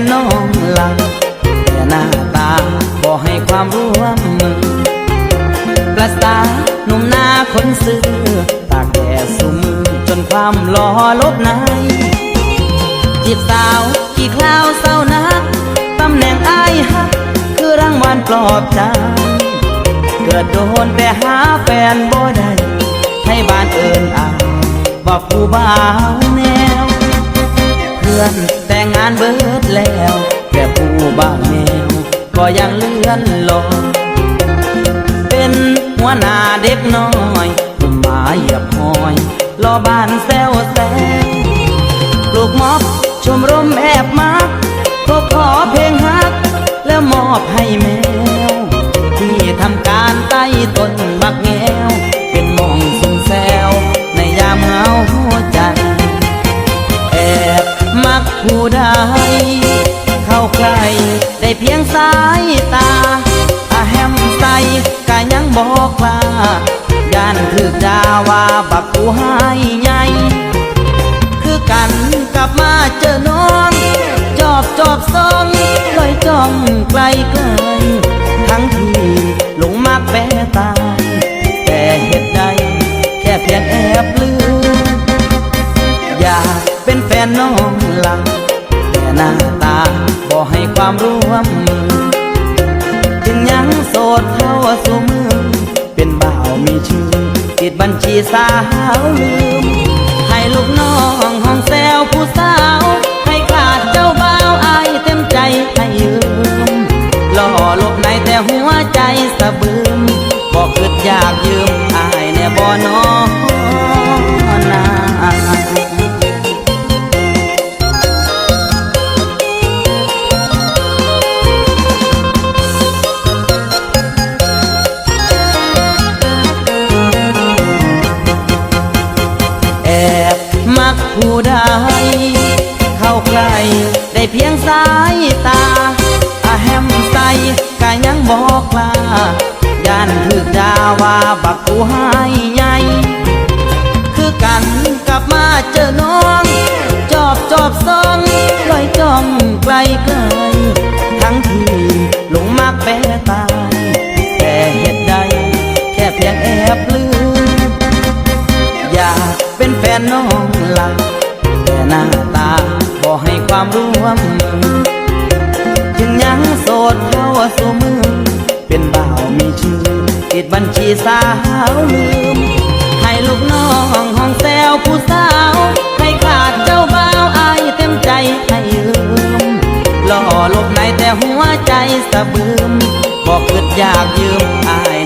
นน้องลังแต่หน้าตาบอกให้ความร่วมมือประสาหนุ่มหน้าคนซื้อตาแก่ซุ่มจนความหล่อลบนายจีบสาวกี่คราวเศร้านักตำแหน่งอายฮักคือรางวัลปลอบใจเกิดโดนแต่หาแฟนบ่ได้ให้บ้านเอิญอาว่าผู้บ่าวแนวเพื่อน งงานเบิดแล้ว แต่ผู้บ่าแนวก็ยังเลื่อนลอยเป็นหัวหน้าเด็กน้อยมหมาเหยียบหอยรอบ้านแซวแซวปลูกม็อบชมรมแอบมักก็ขอเพลงฮัก แล้วมอบให้แมว ที่ทำการใต้ต้น กผู้เข้าใกล้ได้เพียงสายตาอาแฮมใส่กะยังบอกลาย่านถึกดาว่าบักผู้ให้ใหญ่คือกันกลับมาเจอน้อง จอบจอบซองลอยจ้องไกลไกลทั้งที่หลงมากแปตายแต่เหตุใดแค่เพียงแอบลืมอยากเป็นแฟนน้องหลัง หน้าตาบ่ให้ความร่วมมือ จึงยังโสดเข้าสูมือ เป็นบ่าวมีชื่อ ติดบัญชีสาวลืม ให้ลูกน้องห้องแซวผู้สาว ให้ขาดเจ้าบ่าวอายเต็มใจให้ยืมหล่อหลบในแต่หัวใจสะบึมบอกคิดอยากยืมอายแน่บ่นอ เข้าใกล ได้เพียงสายตาอาแฮมใส่กะยังบอกลาย่านถึกดาว่าบักผู้ให้ใหญ่คือกันกลับมาเจอน้อง จอบจอบซองลอยจ้องไกลไกลทั้งที่หลงมากแปรตายแต่เหตุใดแค่เพียงแอบลืมอยากเป็นแฟนน้องลักแต่หน้า ให้ความร่วมมือจึงยังโสดเข้าสมือ เป็นบ่าวมีชื่อ ติดบัญชีสาวลืม ให้ลูกน้องห้องแซวผู้สาว ให้ขาดเจ้าบ่าวอายเต็มใจให้ยืมหล่อหลบในแต่หัวใจสะบึมบอกคิดอยากยืมอาย